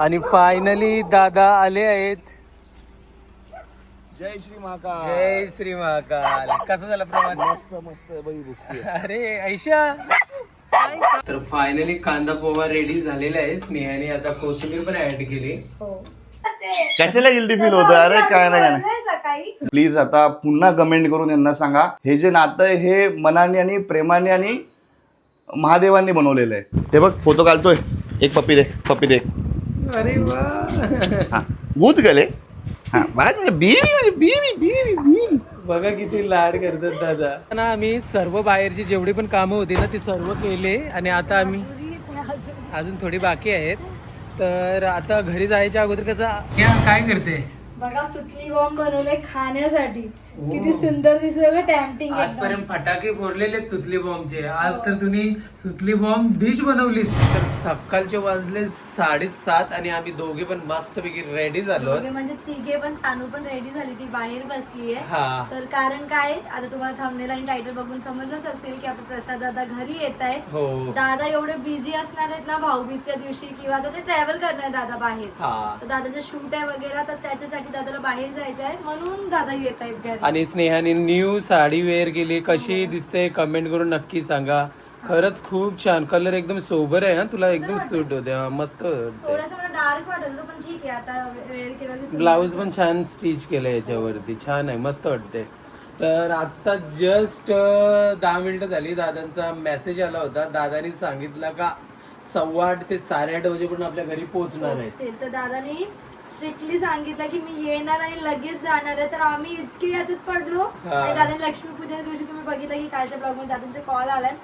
आणि फायनली दादा आले आहेत. जय श्री महाकाल. जय श्री महाकाल. कसा झाला प्रवास? मस्त मस्त बाई अरे ऐशा. तर फायनली कांदा पोहा रेडी झालेला आहे. स्नेहाने आता कोथिंबीर पण ऍड केली. कशाला गिल्टी फील होतं अरे काय नाही काय नाही. सकाळी? प्लीज आता पुन्हा कमेंट करून यांना सांगा. हे जे नातं आहे हे मनाने आणि प्रेमाने आणि महादेवांनी बनवलेलं आहे. हे बघ फोटो घालतोय. एक पप्पी दे पप्पी दे. अरे वा. भूत गेले? हा बाहेर बीवी बीवी बीवी बीवी बघा किती लाड करतात दादा. ना आम्ही सर्व बाहेरची जेवढी पण कामं होती ना ती सर्व केले आणि आता आम्ही अजून थोडी बाकी आहेत. तर आता घरी जायच्या अगोदर कसं काय करते? बघा सुतली बॉम्ब बनवले खाण्यासाठी. किती सुंदर दिसत बघा टॅम्पटिंग आजपर्यंत फटाके फोडलेले सुतली बॉम्बचे आज तर तुम्ही सुतली बॉम्ब डिश बनवलीस तर सकाळचे वाजले साडेसात आणि आम्ही दोघे पण मस्तपैकी रेडी झालो. म्हणजे तिघे पण सानू पण रेडी झाली ती बाहेर बसली आहे हा. तर कारण काय आता तुम्हाला थांबनेला आणि टायटल बघून समजलंच असेल की आपले प्रसाद दादा घरी येत आहेत. हो. दादा एवढे बिझी असणार आहेत ना भाऊबीजच्या दिवशी किंवा आता ते ट्रॅव्हल करणार दादा बाहेर. हा. तर दादाचं शूट आहे वगैरे तर त्याच्यासाठी दादाला बाहेर जायचं आहे म्हणून दादा येत आहेत घरी. आणि स्नेहाने न्यू साडी वेअर केली. कशी दिसते कमेंट करून नक्की सांगा. खरंच खूप छान. कलर एकदम सोबर आहे हा. तुला एकदम सूट होते. हा, मस्त केलं सुंदर ब्लाऊज पण छान स्टिच केलंय याच्यावरती. छान आहे मस्त वाटते तर आता जस्ट दहा मिनिटं झाली. दादांचा मेसेज आला होता. दादानी सांगितलं का सव्वा आठ ते साडेआठ वाजेपर्यंत आपल्या घरी पोहोचणार आहे. तर दादानी स्ट्रिक्टली सांगितलं की मी येणार आणि लगेच जाणार आहे. तर आम्ही इतके याच्यात पडलो. आणि दादा लक्ष्मीपूजन दिवशी तुम्ही बघितलं की कालच्या ब्लॉगमध्ये दादांचा कॉल आलाय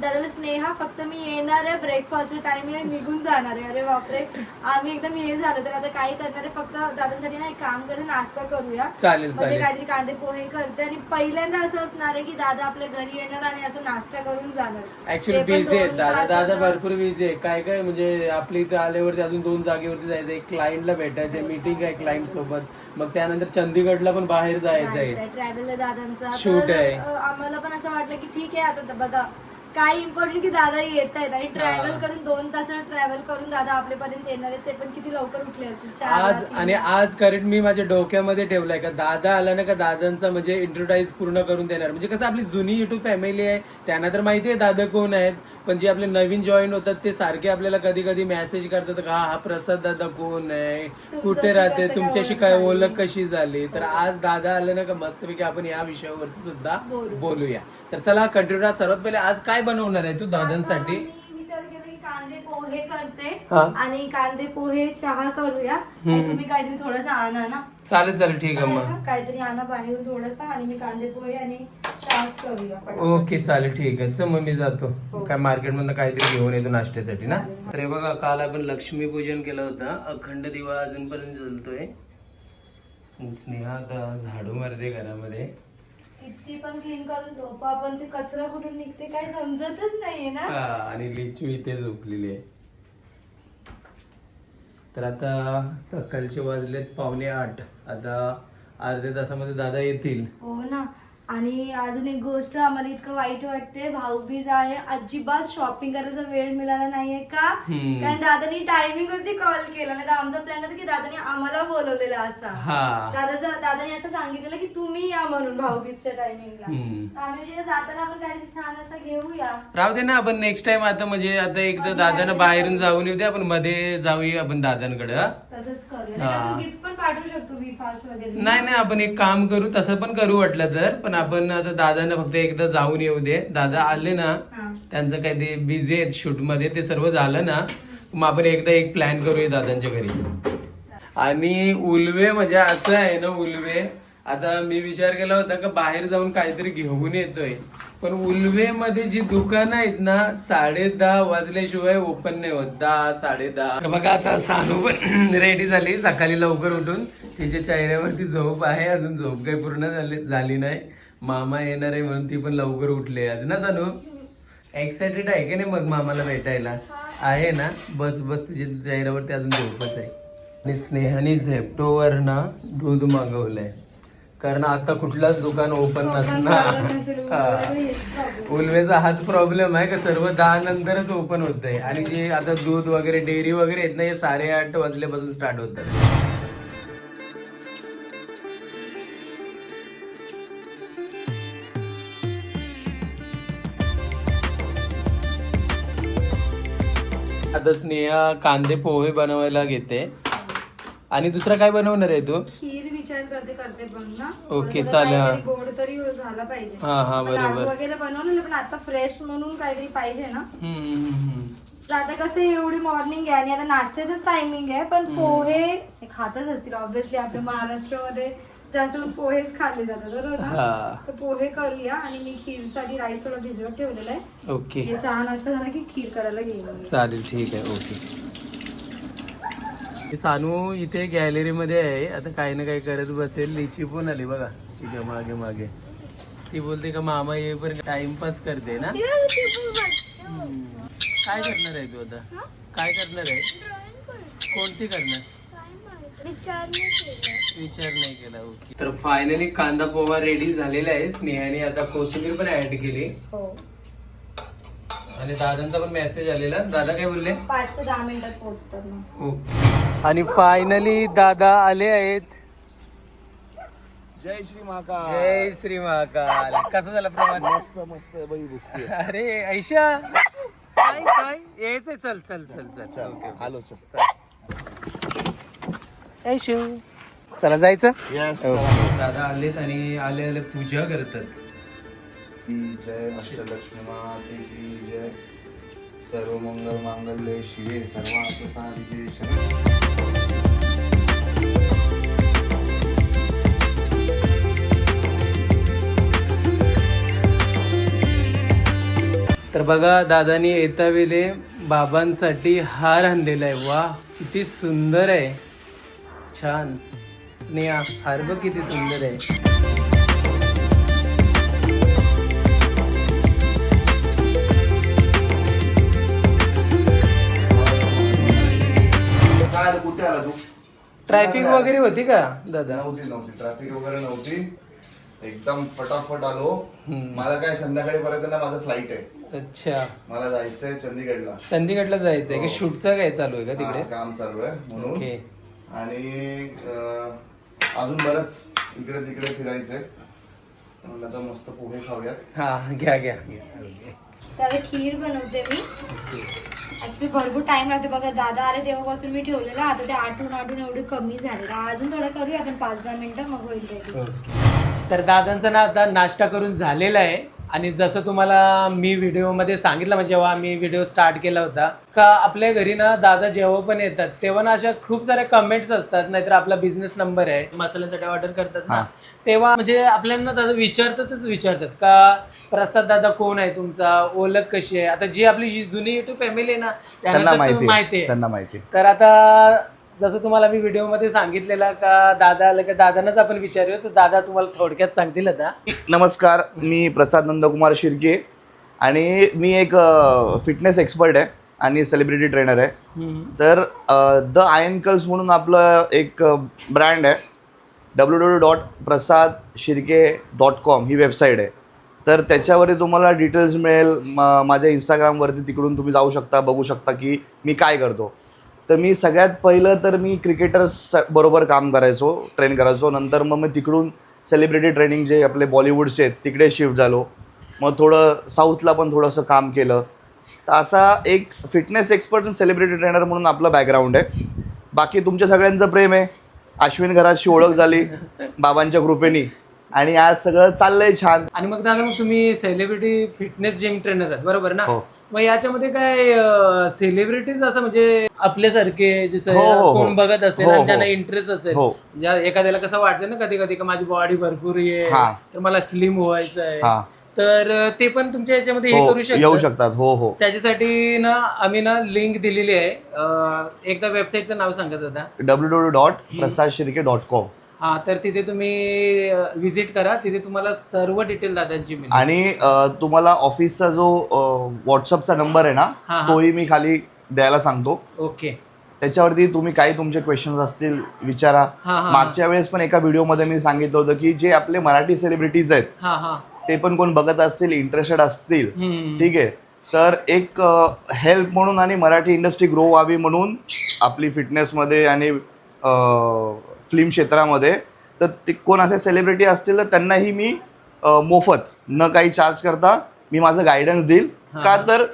दादाला स्नेहा फक्त मी येणार आहे. ब्रेकफास्ट टाइम आहे निघून जाणार आहे. अरे बापरे. आम्ही एकदम हे झालो तर आता काय करणार आहे. फक्त दादांसाठी ना एक काम करते नाश्ता करूया. चालेल म्हणजे चालेल. काहीतरी कांदे पोहे करते आणि पहिल्यांदा असं असणार आहे की दादा आपल्या घरी येणार आणि असं नाश्ता करून जाणार. ऍक्च्युली ते पण बिझी आहे. दोन दादा दादा तासाचं. भरपूर बिझी आहे. काय काय? म्हणजे आपल्या इथे आल्यावरती अजून दोन जागेवरती जायचं आहे. क्लायंटला भेटायचंय मीटिंग आहे क्लायंट सोबत. मग त्यानंतर चंदीगडला पण बाहेर जायचं आहे ट्रॅव्हल दादांचा. Shoot तर आहे. अ, आम्हाला पण असं वाटलं की ठीक आहे. आता तर बघा काय इम्पॉर्टंट की दादा येत आहेत आणि ट्रॅव्हल करून दोन तास ट्रॅव्हल करून दादा आपल्यापर्यंत येणार आहेत. ते पण किती लवकर उठले असतील. चार आज आणि आज करेक्ट मी माझ्या डोक्यामध्ये ठेवलंय का दादा आला ना का दादांचा म्हणजे इंट्रोडाईज पूर्ण करून देणार. म्हणजे कसं आपली जुनी युट्यूब फॅमिली आहे त्यांना तर माहिती आहे दादा कोण आहेत पण जे आपले नवीन जॉईन होतात ते सारखे आपल्याला कधी कधी मेसेज करतात का हा प्रसाद दादा कोण आहे? कुठे तुमच्याशी राहते? कसं काय तुमच्याशी ओळख काय झाली? ओळख कशी झाली? तर आज दादा आले ना का मस्तपैकी आपण या विषयावरती सुद्धा बोलू. बोलूया. तर चला कंटिन्यू सर्वात पहिले आज काय बनवणार आहे तू दादांसाठी? मी विचार केला की कांदे पोहे करते हा. आणि कांदे पोहे चहा करूया. आणि तुम्ही काहीतरी थोडस आणा ना. चालेल चालेल ठीक आहे मग? काहीतरी आणा बाहेरून थोडस आणि मी कांदे पोहे आणि चहाच करूया. ओके चालेल ठीक आहे. चल मग मी जातो. काय मार्केट मधनं काहीतरी घेऊन येतो नाश्त्यासाठी ना? तर हे बघा काल आपण लक्ष्मी पूजन केलं होतं. अखंड दिवा अजूनपर्यंत जळतोय स्नेहा आता झाडू मारते घरामध्ये. किती पण क्लीन करून झोपा पण ते कचरा कुठून निघते काय समजतच नाहीये ना. हा, आणि लिचू इथे झोपलेली आहे. तर आता सकाळचे वाजलेत पावणे आठ. आता अर्ध्या तासामध्ये दादा येतील. हो ना. आणि अजून एक गोष्ट आम्हाला इतकं वाईट वाटते भाऊबीज आहे अजिबात शॉपिंग करायचा वेळ मिळाला नाहीये का. कारण दादानी टायमिंग वरती कॉल केला नाही तर आमचा प्लॅन होता की दादानी आम्हाला बोलवलेला असा. हा. दादाचा दादानी असं सांगितलेलं की तुम्ही या म्हणून भाऊबीजच्या टायमिंगला. आम्ही जाताना आपण काहीतरी छान असं घेऊया. राहू दे ना आपण नेक्स्ट टाइम आता म्हणजे आता एकदा दादांना बाहेरून जाऊन येऊ दे आपण मध्ये जाऊया आपण दादांकडे? तसंच करूया. आपण गिफ्ट पण पाठवू शकतो फास्ट वगैरे. नाही नाही आपण एक काम करू तसं पण करू वाटलं तर पण आपण आता दादांना फक्त एकदा जाऊन येऊ दे. दादा आले ना. त्यांचं काय ते बिझी आहेत शूटमध्ये ते सर्व झालं ना मग आपण एकदा एक प्लॅन करूया दादांच्या घरी. आणि उलवे म्हणजे असं आहे ना उलवे आता मी विचार केला होता का बाहेर जाऊन काहीतरी घेऊन येतोय. पण उलवे मध्ये जी दुकानं आहेत ना साडे दहा वाजल्याशिवाय ओपन नाही होत. दहा साडे दहा बघा आता सानू पण रेडी झाली. सकाळी लवकर उठून तिच्या चेहऱ्यावरती झोप आहे. अजून झोप काही पूर्ण झाली झाली नाही. मामा येणार आहे म्हणून ती पण लवकर उठली आज ना सानू? एक्साइटेड आहे की नाही मग मामाला भेटायला? आहे ना? बस बस तुझ्या चेहऱ्यावरती अजून झोपच आहे. आणि स्नेहाने झेप्टोवर ना दूध मागवलंय. कारण आता कुठलाच दुकान ओपन नसणार. उलवेचा हाच प्रॉब्लेम आहे का? सर्व दहा नंतरच ओपन होत आहे आणि जे आता दूध वगैरे डेअरी वगैरे आहेत ना हे साडेआठ वाजल्यापासून स्टार्ट होतात. आता स्नेहा कांदे पोहे बनवायला घेते. आणि दुसरा काय बनवणार आहे तू? खीर विचार करते करते पण ना. ओके, थोडं चालेल. काहीतरी गोड तरी झाला पाहिजे. हा, हा, लाडू बरोबर. वगैरे बनवलेले पण आता फ्रेश म्हणून काहीतरी पाहिजे ना. हम्म, हम्म, हम्म. तर आता कसं आहे, एवढी मॉर्निंग आहे आणि आता नाश्त्याचंच टायमिंग आहे पण पोहे हे खातच असतील ऑब्व्हियसली आपल्या महाराष्ट्रामध्ये. जास्त पोहेच खाल्ले जातात बरोबर ना. तर पोहे करूया आणि मी खीरसाठी राईस थोडा भिजवत ठेवलेला आहे. ओके. हे चहा नाश्ता झाला की खीर करायला घेईन मी. चालेल ठीक आहे ओके. सानू इथे गॅलरी मध्ये आहे. आता काही ना काही करत बसेल. लिची पण आली बघा तिच्यामागे मागे. ती बोलते का मामा येईपर्यंत टाइमपास करते ना. काय करणार आहे तू आता? काय करणार आहे? कोणती करणार? विचार नाही केला ओके. तर फायनली कांदा पोहा रेडी झालेला आहे. स्नेहाने आता कोथिंबीर पण ऍड केली. हो. आणि दादांचा पण मेसेज आलेला. दादा काय बोलले? पाच ते दहा मिनिटात पोहोचतात मग. हो आणि फायनली दादा आले आहेत. जय श्री महाकाल. जय श्री महाकाल. कसा झाला प्रवास? मस्त मस्त बाई अरे ऐशा. काय काय यायचंय चल चल चल चल. चल ओके, ओके. आलो चल. ऐशू. चला जायचं? Yes okay. दादा आलेत आणि आले आले पूजा करतात. की जय अष्टलक्ष्मी माते की जय. सर्व मंगल मांगल्ये शिवे सर्वार्थ साधिके शरण. तर बघा दादानी येता वेळे बाबांसाठी हार आणलेला आहे वा किती सुंदर आहे. छान. स्नेहा हार बघ किती सुंदर आहे. काय कुठे आला तू? ट्रॅफिक वगैरे होती का दादा? नव्हती नव्हती. ट्रॅफिक वगैरे नव्हती. एकदम फटाफट आलो. मला काय संध्याकाळी पर्यंत ना माझं फ्लाईट आहे. अच्छा. मला जायचंय चंदीगडला. चंदीगडला जायचंय की? हो. शूटचं काय चालू आहे का तिकडे? काम चालू आहे म्हणून. आणि अजून बरंच इकडे तिकडे फिरायचंय. तर म्हणलं आता मस्त पोहे खाऊया हा घ्या घ्या. घ्या त्याला खीर बनवते मी. ऍक्च्युली भरपूर टाइम लागते. बघा दादा आले तेव्हापासून मी ठेवलेलं. आता ते आठवून आठवून एवढे कमी झाले अजून थोडं करूया आपण पाच दहा मिनिटं मग होईल ready. तर दादांचा ना आता नाश्ता करून झालेला आहे. आणि जसं तुम्हाला मी व्हिडिओमध्ये सांगितलं म्हणजे जेव्हा मी व्हिडिओ स्टार्ट केला होता का आपल्या घरी ना दादा जेव्हा पण येतात तेव्हा ना अशा खूप साऱ्या कमेंट्स असतात नाहीतर आपला बिझनेस नंबर आहे मसाल्यांसाठी ऑर्डर करतात ना. तेव्हा म्हणजे आपल्याला दादा विचारतातच विचारतात का प्रसाद दादा कोण आहे तुमचा ओळख कशी आहे आता जी आपली जुनी युट्यूब फॅमिली आहे ना त्यांना माहिती आहे. तर आता जसं तुम्हाला मी व्हिडिओमध्ये सांगितलेलं का दादा आलं का दादांनाच आपण विचारूया. तर दादा तुम्हाला थोडक्यात सांगतील आता. नमस्कार मी प्रसाद नंदकुमार शिर्के आणि मी एक फिटनेस एक्सपर्ट आहे आणि सेलिब्रिटी ट्रेनर आहे. तर द आयनकल्स म्हणून आपलं एक ब्रँड आहे. W W dot Prasad Shirke dot com ही वेबसाईट आहे. तर त्याच्यावरती तुम्हाला डिटेल्स मिळेल. म- माझ्या इंस्टाग्रामवरती तिकडून तुम्ही जाऊ शकता बघू शकता की मी काय करतो. तर मी सगळ्यात पहिलं तर मी क्रिकेटर्स बरोबर काम करायचो ट्रेन करायचो. नंतर मग मी तिकडून सेलिब्रिटी ट्रेनिंग जे आपले बॉलिवूडचे आहेत तिकडे शिफ्ट झालो. मग थोडं साऊथला पण थोडंसं काम केलं. तर असा एक फिटनेस एक्सपर्ट आणि सेलिब्रिटी ट्रेनर म्हणून आपलं बॅकग्राऊंड आहे. बाकी तुमच्या सगळ्यांचं प्रेम आहे. अश्विन घराची ओळख झाली. बाबांच्या कृपेनी. आणि आज सगळं चाललंय छान आणि मग दादा मग तुम्ही सेलिब्रिटी फिटनेस जिम ट्रेनर आहात बरोबर ना हो. मग याच्यामध्ये काय सेलिब्रिटीज असं म्हणजे आपल्यासारखे जसं हो, हो, हो. कोण बघत असेल हो, आणि हो. ज्यांना इंटरेस्ट असेल. ज्या एखाद्याला कसं वाटतं ना कधी कधी का माझी बॉडी भरपूर आहे हा. तर मला स्लिम व्हायचं आहे हा. तर ते पण तुमच्या याच्यामध्ये हे हो करू येऊ शकतात शकतात हो हो त्याच्यासाठी ना आम्ही ना लिंक दिलेली आहे अं, एकदा वेबसाईटचं नाव सांगत होता W W dot Prasad Shirke dot com हा तर तिथे तुम्ही विजिट करा. तिथे तुम्हाला सर्व डिटेल दादांची मिळेल. आणि अ, तुम्हाला ऑफिसचा जो व्हॉट्सअपचा नंबर आहे ना हा, हा. तोही मी खाली द्यायला सांगतो. ओके. त्याच्यावरती तुम्ही काही तुमचे क्वेश्चन्स असतील विचारा. हा, हा. मागच्या वेळेस पण एका व्हिडिओमध्ये मी सांगितलं होतं की जे आपले मराठी सेलिब्रिटीज आहेत हा हा. ते पण कोण बघत असतील इंटरेस्टेड असतील. हम्म. ठीक आहे. तर एक हेल्प म्हणून आणि मराठी इंडस्ट्री ग्रो व्हावी म्हणून आपली फिटनेसमध्ये आणि फिल्म क्षेत्रामध्ये तर ते कोण असे सेलिब्रिटी असतील तर त्यांनाही मी मोफत न काही चार्ज करता मी माझं गायडन्स देईल. का तर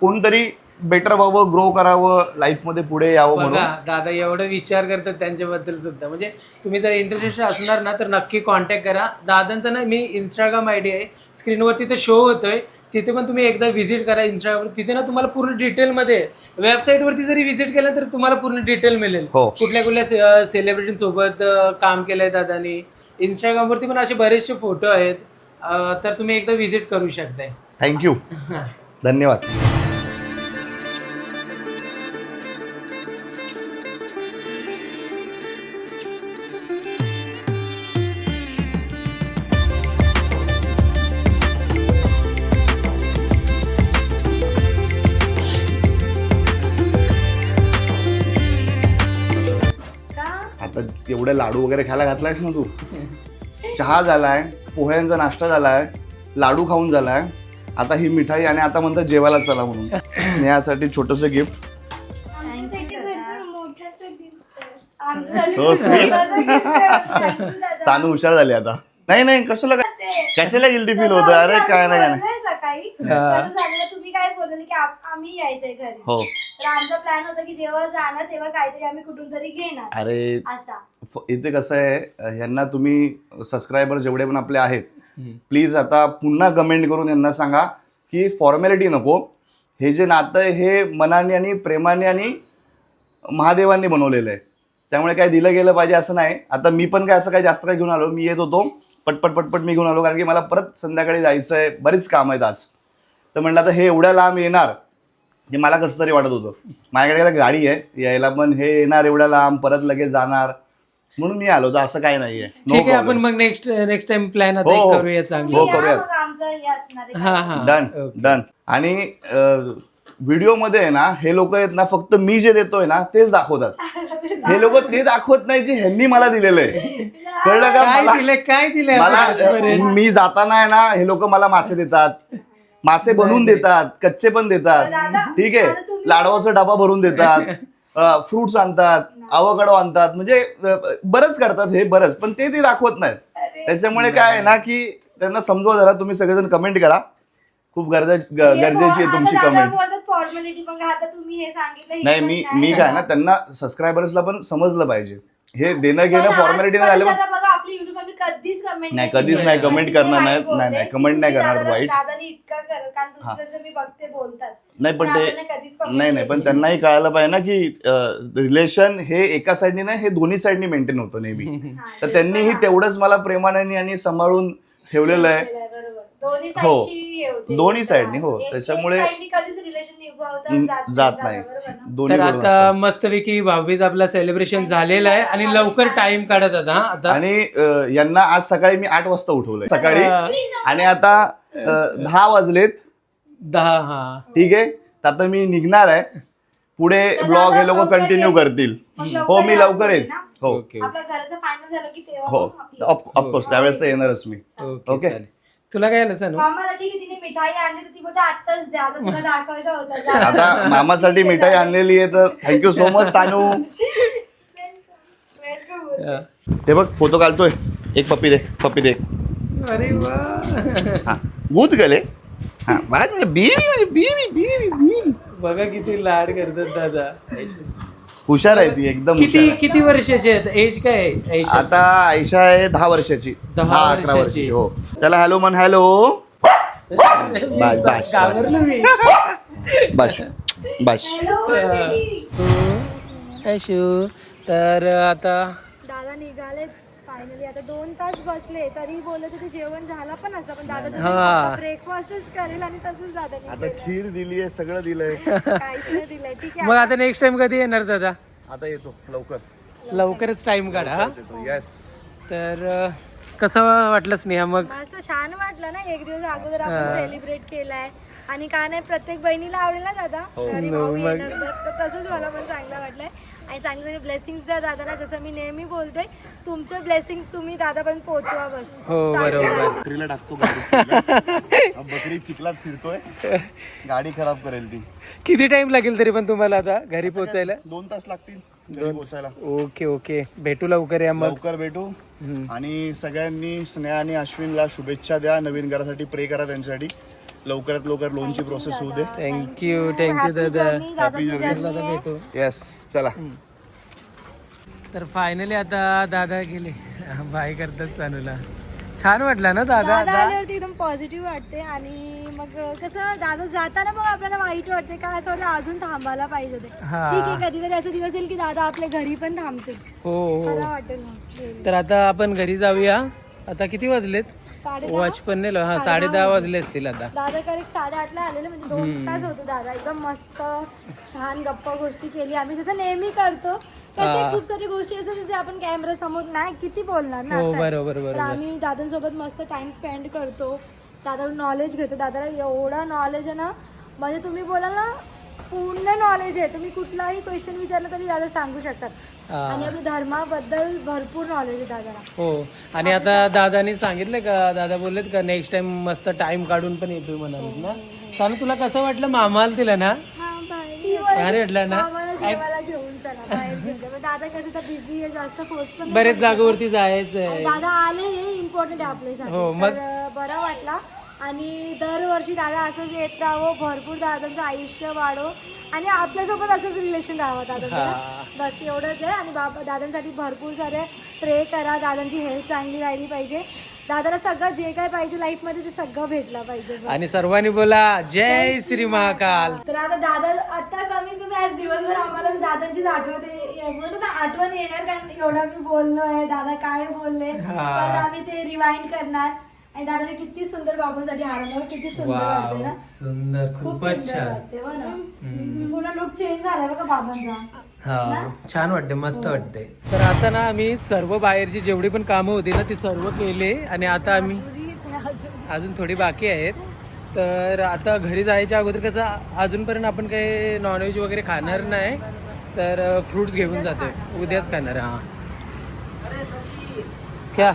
कोणतरी बेटर व्हावं ग्रो करावं लाईफमध्ये पुढे यावं म्हणून. बघा दादा एवढं विचार करतात त्यांच्याबद्दल सुद्धा. म्हणजे तुम्ही जर इंटरेस्टेड असणार ना तर नक्की कॉन्टॅक्ट करा. दादांचा ना मी इंस्टाग्राम आय डी आहे. स्क्रीनवर तिथे शो होतोय. तिथे पण तुम्ही एकदा व्हिजिट करा इंस्टाग्राम तिथे ना तुम्हाला पूर्ण डिटेलमध्ये वेबसाईटवरती जरी व्हिजिट केलं तर तुम्हाला पूर्ण डिटेल मिळेल. हो. कुठल्या कुठल्या सेलिब्रिटींसोबत काम केलंय दादानी. इंस्टाग्रामवरती पण असे बरेचसे फोटो आहेत. अं, तर तुम्ही एकदा व्हिजिट करू शकताय. थँक्यू धन्यवाद. एवढे लाडू वगैरे खायला घातलायस ना तू? चहा झालाय पोह्यांचा नाश्ता झालाय लाडू खाऊन झालाय. आता ही मिठाई आणि आता म्हणतात जेवायला चला म्हणून. स्नेहासाठी छोटंसं गिफ्ट. सानू हुशार झाली आता. नाही नाही कशाला काय? कशाला गिल्टी फील होतं अरे काय नाही काय नाही. बोललोय सकाळी. हा. कसं झालेलं तुम्ही काय बोलले की आप- आम्ही यायचंय घरी. हो. तर आमचा प्लॅन होता की जेव्हा जाणार तेव्हा काहीतरी आम्ही कुठून तरी घेणार. अरे असा. फ- इथे कसं आहे यांना तुम्ही सबस्क्रायबर जेवढे पण आपले आहेत प्लीज आता पुन्हा कमेंट करून यांना सांगा की फॉर्मॅलिटी नको. हे जे नातं आहे हे मनाने आणि प्रेमाने आणि महादेवांनी बनवलेलं आहे. त्यामुळे काय दिलं गेलं पाहिजे असं नाही. आता मी पण काय असं काय जास्त काय घेऊन आलो मी येत होतो. पटपट पटपट मी घेऊन आलो कारण की मला परत संध्याकाळी जायचं आहे बरीच काम आहेत आज तर म्हटलं आता हे एवढ्या लांब येणार हे मला कसं तरी वाटत होतं माझ्याकडे आता गाडी आहे यायला पण हे येणार एवढ्या लांब परत लगेच जाणार म्हणून मी आलो तर असं काय नाहीये ठीक आहे आपण. मग नेक्स्ट नेक्स्ट टाइम प्लॅन आता हो, एक हो. करूया चांगली हो, करूयात. मग आमचं हे असणार आहे. हा हा डन. डन आणि व्हिडिओमध्ये आहे ना हे लोक आहेत ना फक्त मी जे देतोय ना तेच दाखवतात हे लोक ते दाखवत नाही जे ह्यांनी मला दिलेलं आहे कळलं का काय मला? दिलंय काय दिलंय मला? मी जाताना आहे ना हे लोक मला मासे देतात. मासे बनवून देतात कच्चे पण देतात. ठीक दादा, आहे तुम्ही- लाडवाचा डबा भरून देतात. फ्रुट्स आणतात आवकडो आणतात. म्हणजे अ, बरंच करतात हे बरंच. पण ते ते दाखवत नाहीत. त्याच्यामुळे काय आहे ना की त्यांना समजवा जरा तुम्ही सगळेजण कमेंट करा. खूप गरजे ग- हे गरजेची आहे आता तुमची दादा कमेंट बोलतात फॉर्मॅलिटी पण आता तुम्ही हे सांगितलं हे नाही पण मी मी काय ना त्यांना सबस्क्रायबर्सला पण समजलं पाहिजे. हे देणं घेणं फॉर्मॅलिटी नाही झालं बघा आपली युट्यूब फॅमिली कधीच कमेंट नाही, कधीच नाही comment करणार नाहीत. नाही, नाही, comment नाही करणार वाईट. दादानी इतका करत कारण दुसऱ्यांचं मी बघते बोलतात. नाही पण ते नाही नाही पण त्यांनाही कळायला पाहिजे ना की रिलेशन हे एका साईडनी नाही हे दोन्ही साईडनी मेंटेन होतं नेहमी. हा, तर त्यांनीही तेवढंच मला प्रेमाने आणि सांभाळून ठेवलेलं आहे. हो. दोन्ही साईडनी, हो. एक- एक त्याच्यामुळे- जात नाही बरोबर ना? दोन्ही तर आता. मस्तपैकी भाऊबीज आपला सेलिब्रेशन झालेलं आहे आणि लवकर टाइम काढत आता हा आता आणि यांना आज सकाळी मी आठ वाजता उठवलंय सकाळी. आणि आता दहा वाजलेत दहा हा ठीक आहे तर आता मी निघणार आहे पुढे ब्लॉग हे लोक कंटिन्यू. करतील हो मी लवकर येईन ना? हो ओके आपलं घराचं फायनल झालं की तेव्हा हो. ऑफकोर्स त्यावेळेस तर येणारच मी ओके. तुला काय आलं सांग मामाला ठीक आहे तिने मिठाई आणली तर ती बोलते आत्ताच द्या आता तुला दाखवायचं होतं जा. आता मामासाठी मिठाई आणलेली आहे तर thank you so much Sanu. Welcome. हे. बघ फोटो काढतोय. एक पप्पी दे पप्पी दे. अरे वा. हा गुद गले. हा बीवी बीवी बीवी बीवी बघा किती लाड करतात दादा. हुशार आहे ती एकदम हुशार किती आहे. किती वर्षाचे आहेत एज काय आहे ऐशा? आता आयशा आहे दहा वर्षाची दहा अकरा वर्षाची. वर्षाची हो त्याला हॅलो म्हण हॅलो मी. घाबरलो बस बस. ऐशू तर आता दादा निघाले फायनली आता दोन तास बसले तरी बोलत होते जेवण झालं पण असतं पण दादा हा. ब्रेकफास्टच करेल आणि तसंच दादा आता खीर दिली आहे सगळं दिलंय काहीच नाही दिलंय. ठीक आहे मग आता नेक्स्ट टाइम कधी येणार दादा? आता येतो लवकर. लवकरच टाइम काढा हा? येस तर अं, कसं वाटलं स्नेहा मग? मस्त छान वाटलं ना एक दिवस अगोदर आपण सेलिब्रेट केलाय. आणि काय नाही प्रत्येक बहिणीला आवडेल ना दादा? घरी भाऊ मग- येणार तर तर तसंच मला पण चांगलं वाटलंय. आणि चांगले चांगले ब्लेसिंग्स द्या दादाला जसं मी नेहमी बोलते तुमचे ब्लेसिंग तुम्ही दादापर्यंत पोहोचवा बस. हो बरोबर. बकरीला टाकतो गाडी बकरी चिखलात फिरतोय. गाडी खराब करेल ती. किती टाइम लागेल तरी पण तुम्हाला आता घरी पोहोचायला? दोन तास लागतील घरी पोहोचायला. Okay okay. भेटू लवकर या मग. लवकर भेटू. आणि सगळ्यांनी स्नेहा आणि अश्विनला शुभेच्छा द्या. नवीन घरासाठी प्रे करा त्यांच्यासाठी. लवकरात लवकर लोनची प्रोसेस होऊ दे. थँक्यू थँक्यू दादा. आहे. भेटू येस चला तर फायनली आता दादा गेले. बाय करतात चालूला छान वाटलं ना दादा? दादा आल्यावरती एकदम पॉझिटिव्ह वाटते आणि मग कसं दादा जाताना मग आपल्याला वाईट वाटते. का असं वाटतं अजून थांबायला पाहिजे ते हा. ठीक आहे कधीतरी असं दिवस येईल की दादा आपल्या घरी पण थांबतील. हो हो. वाटेल मग तर आता आपण घरी जाऊया. आता किती वाजलेत? वॉच पण नेलो. हा साडे दहा वाजले. असतील आता. दादा करेक्ट साडेआठला आलेले म्हणजे दोन तास होते दादा. एकदम मस्त छान गप्पा गोष्टी केली आम्ही. जसं नेहमी करतो कसे हा. खूप सारी गोष्टी असतात जसे आपण कॅमेरा समोर नाही किती बोलणार ना हो असं. आहे. बरोबर तर बरोबर. आम्ही दादांसोबत मस्त टाइम स्पेंड करतो. दादावर नॉलेज घेतो. दादाला एवढं नॉलेज आहे ना म्हणजे तुम्ही बोलाल ना पूर्ण नॉलेज आहे. तुम्ही कुठलाही क्वेश्चन विचारलं तरी दादा सांगू शकतात. हा. आणि आपल्या धर्माबद्दल भरपूर नॉलेज आहे दादाला. हो. आणि आता दादानी सांगितलं का दादा बोललेत का नेक्स्ट टाइम मस्त टाइम काढून पण येतोय म्हणाले ना. चालू तुला कसं वाटलं? मामाला दिलं ना? भारी वाटलं ना? आम्हाला जेवायला घेऊन चला बाहेर घेऊन जा. मग दादा कसं तर बिझी आहे जास्त फोर्स पण नाही बरेच जागेवरती जायचंय. दादा आले हे इम्पॉर्टंट आहे आपल्यासाठी. हो, मग- तर अं, बरं वाटला. आणि दरवर्षी दादा असंच येत राहावं भरपूर दादांचं आयुष्य वाढो. आणि आपल्यासोबत असंच रिलेशन राहावं दादांचं हा. बस एवढंच आहे. आणि बाबा दादांसाठी भरपूर सारे प्रे करा. दादांची हेल्थ चांगली राहिली पाहिजे. दादाला सगळं जे काय पाहिजे लाईफमध्ये ते सगळं भेटलं पाहिजे. आणि सर्वांनी बोला जय श्री महाकाल. तर आता दादा आता कमीत कमी आज दिवसभर आम्हाला दादांचीच आठवण ना आठवण येणार कारण एवढा मी बोललो आहे दादा काय बोलले आम्ही ते रिवाइंड करणार. आणि दादाने किती सुंदर बाबांसाठी हारवलं किती सुंदर वाटते ना? सुंदर खूप खूपच छान. वाटते हो ना? पुन्हा लुक चेंज झाला बघा बाबांचा. हा छान वाटते मस्त वाटते तर आता ना आम्ही सर्व बाहेरची जेवढी पण कामं होती ना ती सर्व केले आणि आता आम्ही अजून थोडी बाकी आहेत. तर आता घरी जायच्या अगोदर कसं अजूनपर्यंत आपण काही नॉनव्हेज वगैरे खाणार नाही तर फ्रुट्स घेऊन जातोय. उद्याच खाणार हा. क्या?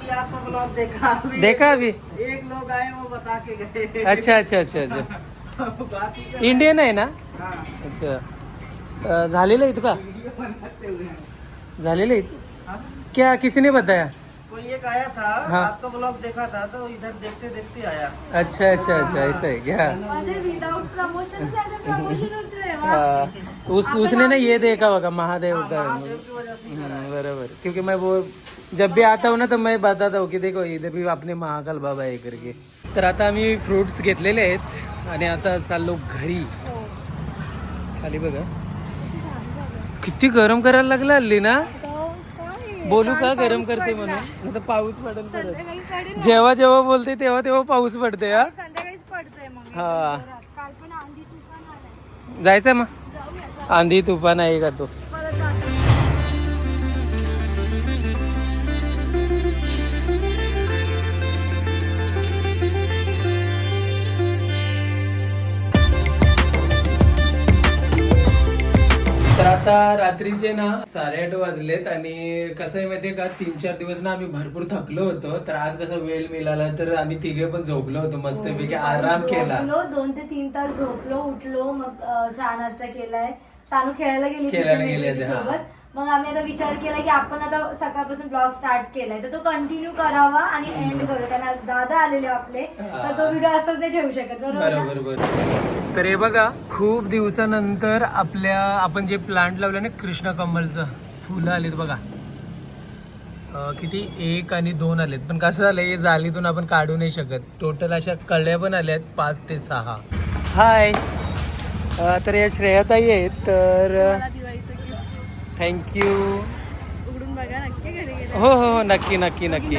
देखा अभी। एक लोग आए वो बता के गए। अच्छा अच्छा अच्छा अच्छा। इंडियन आहे ना? अच्छा। झालेलं आहे का? झालेलं आहे? क्या किसी ने बताया? कोई एक आया था हाँ। आपका ब्लॉग देखा था तो इधर देखते देखते आया। अच्छा अच्छा अच्छा ऐसा है क्या? विदाउट प्रमोशन प्रमोशन होतोय वा. उस उसने ना ये देखा होगा महादेव का। बराबर। क्योंकि मैं वो जब भी आता हूँ ना तो मैं बताता हूँ की देखो इधर भी आपने महाकाल बाबा आहे करके। तर आता आम्ही फ्रुट्स घेतलेले आहेत आणि आता चाललो घरी. खाली बघा. किती गरम करायला लागला हल्ली ना? बोलू का गरम करते म्हणून? तर पाऊस पडेल परत. जेव्हा जेव्हा बोलते तेव्हा तेव्हा पाऊस पडते हा? हा. जायचं मग? आंधी तुफान आहे का तो? तर आता रात्रीचे ना साडेआठ वाजलेत आणि कसं आहे माहितीये का तीन चार दिवस ना आम्ही भरपूर थकलो होतो. तर आज कसा वेळ मिळाला तर आम्ही तिघे पण झोपलो होतो मस्तपैकी. आराम केला. दोन ते तीन तास झोपलो उठलो मग चहा नाश्ता केलाय. सानू खेळायला गेली खेळायला तिच्या गेली होती, मैत्रिणीसोबत मग आम्ही आता विचार केला की आपण आता सकाळपासून ब्लॉग स्टार्ट केलाय. तर तो कंटिन्यू करावा आणि एंड करूया कारण दादा आलेले आपले तर तो व्हिडिओ असाच नाही ठेवू शकत. बरोबर ना? बरोबर बरोबर. तर हे बघा खूप दिवसानंतर आपल्या आपण जे प्लांट लावलं ना कृष्ण कमलचं फुलं आलीत बघा. अं, किती? एक आणि दोन आलेत. पण कसं झालंय हे जालीतून आपण काढू नाही शकत. टोटल अशा कळ्या पण आल्यात पाच ते सहा. हाय तर या श्रेयाताई आहेत तर थँक्यू उघडून बघा नक्की घरी गेले हो हो हो नक्की नक्की नक्की.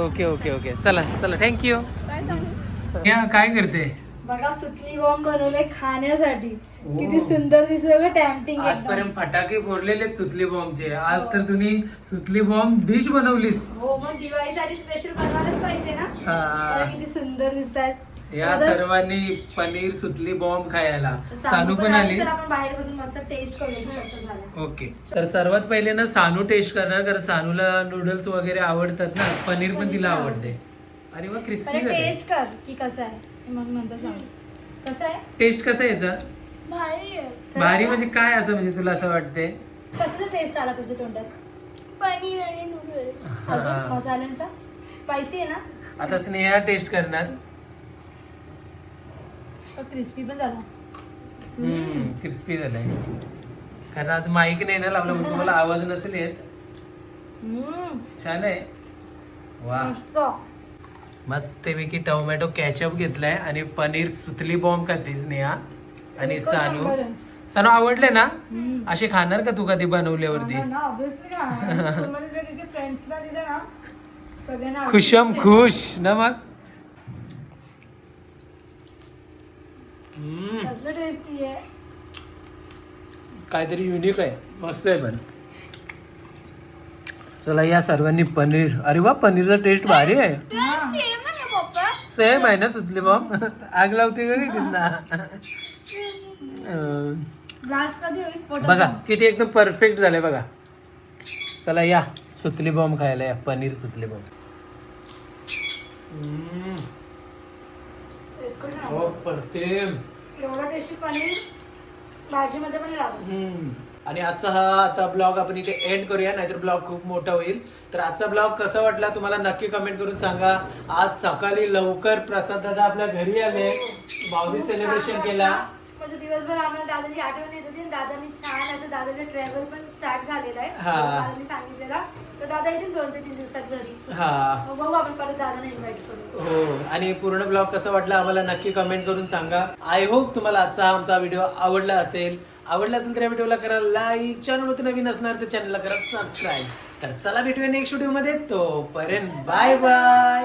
Okay okay okay. चला चला थँक्यू काय सांगू? या काय करते? बघा सुतली बॉम्ब बनवले खाण्यासाठी. किती सुंदर दिसत बघा टॅम्पटिंग एकदम. आजपर्यंत फटाके फोडलेले सुतली बॉम्बचे. आज तर तुम्ही सुतली बॉम्ब डिश बनवलीस. हो मग दिवाळीसाठी स्पेशल बनवायलाच पाहिजे ना. हा. किती सुंदर दिसतात या सर्वांनी पनीर सुतली बॉम्ब खायला. सानू सानू पण आली. चला आपण बाहेर बसून मस्त टेस्ट करू कसं झालं. ओके. तर सर्वात पहिले ना सानू टेस्ट करणार कारण सानूला नूडल्स वगैरे आवडतात ना पनीर पण तिला आवडते. अरे वा क्रिस्पी झाले. टेस्ट कर की कसं आहे. मग नंतर सांग. कसं आहे? टेस्ट कसं आहे याचा? भारी आहे. भारी म्हणजे काय असं म्हणजे तुला असं वाटते कसं टेस्ट आला तुझ्या तोंडात? पनीर आणि नूडल्स अजून मसाल्यांचा? स्पायसी आहे ना? आता स्नेहा टेस्ट करणार. क्रिस्पी पण झाला. क्रिस्पी झालाय. कारण आज माईक नाही ना लावला म्हणून तुम्हाला आवाज नसेल येत. छान आहे. वा. मस्त. मस्तपैकी टोमॅटो कॅचअप घेतलाय आणि पनीर सुतली बॉम्ब खाते स्नेहा आणि सानू. सानू आवडले ना? असे खाणार का तू कधी बनवल्यावरती. खुशम खुश. ना मग? कसलं टेस्टी आहे? काहीतरी युनिक आहे. मस्त आहे पण. चला या सर्वांनी पनीर. अरे वा पनीरचा टेस्ट भारी आहे. सेम आहे पप्पा. सेम आहे ना सुतली बॉम्ब आग लावते का त्यांना बघा. किती एकदम परफेक्ट झालंय बघा. चला या. सुतली बॉम्ब खायला या. पनीर सुतली बॉम्ब. हो परतेम. एवढं टेस्टी पनीर भाजीमध्ये पण लागलं हम्म. आणि आजचा हा आता ब्लॉग आपण इथे एंड करूया नाहीतर ब्लॉग खूप मोठा होईल. तर आजचा ब्लॉग कसा वाटला तुम्हाला नक्की कमेंट करून सांगा. आज सकाळी लवकर प्रसाद दादा आपल्या घरी आले. भाऊबीज सेलिब्रेशन केला. म्हणजे दिवसभर आम्हाला दादाची आठवण येत होती आणि दादानी छान असं दादाचं ट्रॅव्हल पण स्टार्ट झालेला आहे. हा. दादानी सांगितलेला. तर दादा येतील दोन ते तीन दिवसात घरी. हा. मग बघू आपण परत दादाने इन्व्हाइट करू. हो. आणि पूर्ण ब्लॉग कसा वाटला आम्हाला नक्की कमेंट करून सांगा. आय होप तुम्हाला आजचा हा आमचा व्हिडिओ आवडला असेल. आवडला असेल तर या व्हिडिओला करा लाईक चॅनलवरती नवीन असणार तर चॅनलला करा सबस्क्राईब तर चला भेटूया नेक्स्ट व्हिडिओमध्ये. तोपर्यंत बाय बाय